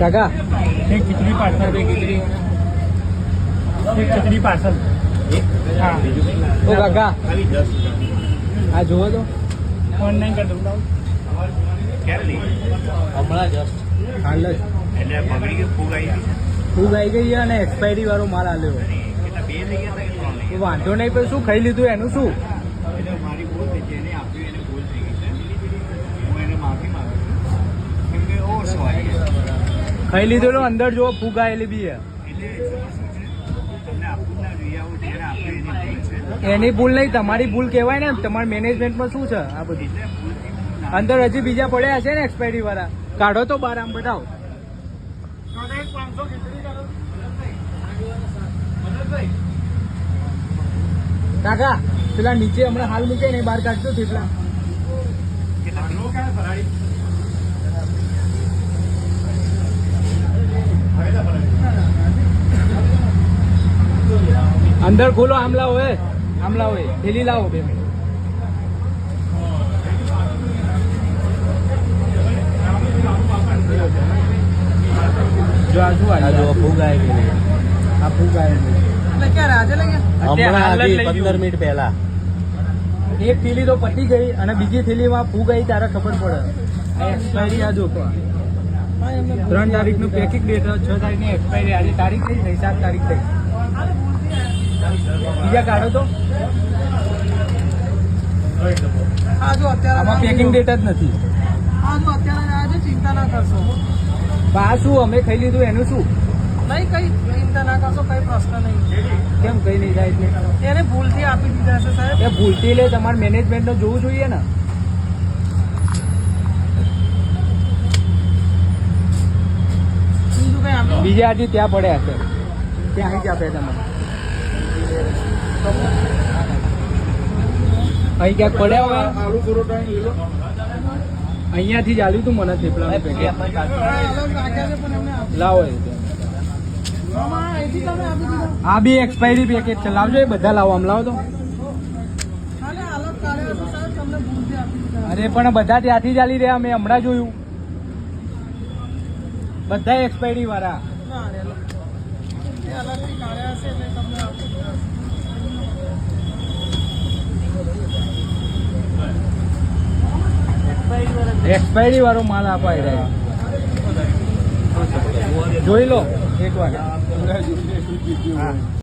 કાકા? એક ખીચડી પાર્સલ બે ખીચડી. એક ખીચડી પાર્સલ. હા. ઓ કાકા. આ જુઓ તો. ઓનલાઈન કરી. દઉં હમણાં જસ્ટ. હાલ જ એટલે બગડી ગયું ફૂગ આવી ગયું ફૂગ આવી ગઈ અને એક્સપાયરી વાળો માલ આલ્યો. વાંધો નહીં પણ શું ખાઈ લીધું એનું શું? મારી ભૂલ થઈ છે. એને આપ્યું એને ભૂલ થઈ ગઈ છે. હું એને માફી માંગુ છું કેમ કે ઓવરસો આવી ગયા ખાઈ લીધું તો અંદર જુઓ ફૂગ આવેલી બી છે એટલે એમાં શું છે તમને આપવું જ લીધેલો, અંદર જો ફૂગાયેલી બી એની ભૂલ નહીં, તમારી ભૂલ કહેવાય ને, તમારા મેનેજમેન્ટમાં શું છે આ બધું? અંદર હજી બીજા પડ્યા હશે ને એક્સપાયરી વાળા. કાઢો તો બાર આમ બતાવો. કાકા, પેલા નીચે હમણાં હાલ મૂકે ને, બહાર કાઢજો થેપલા. અંદર ખોલો આમલા હોય. આમલા હોય. થેલી લાવો બે મિનિટ. જો આ શું જો પંદર મિનિટ પહેલા. એક થેલી તો પતી ગઈ અને બીજી થેલીમાં ફૂગ આવી ત્યારે ખબર પડે. એક્સપાયરી આ જો ત્રણ તારીખનું પેકિંગ ડેટ છ તારીખની એક્સપાયરી આજે તારીખ થઈ થઈ સાત તારીખ થઈ. બીજા કાઢો તો. આમાં પેકિંગ ડેટ જ. નથી. ચિંતા ના કરશો. પણ શું અમે ખાઈ લીધું? એનું શું? નહીં કઈ ચિંતા ના કરશો કઈ પ્રશ્ન નહીં. કેમ કઈ નહીં થાય એટલે? એને ભૂલથી આપી દીધા છે સાહેબ. એ ભૂલથી લે તમારે મેનેજમેન્ટને જોવું જોઈએ ને. બીજું હજી ત્યાં પડ્યા છે. ત્યાં જ આપે તમારે અહીં ક્યાંક પડ્યા હોય? અહીંયાથી જ આલ્યું તું મને આપી લાવો આ બી એક્સપાયરી પેકેટ છે. લાવજો એ બધા લાવો આમ લાવો તો. અરે પણ બધા ત્યાંથી ચાલી રહ્યા મેં હમણાં જોયું. બધા એક્સપાયરી વાળા ના અરે અલગ એ અલગથી કાઢ્યા હશે એટલે તમને આપી દીધા એક્સપાયરી વાળો માલ અપાઈ રહ્યો. જોઈ લો એક વાર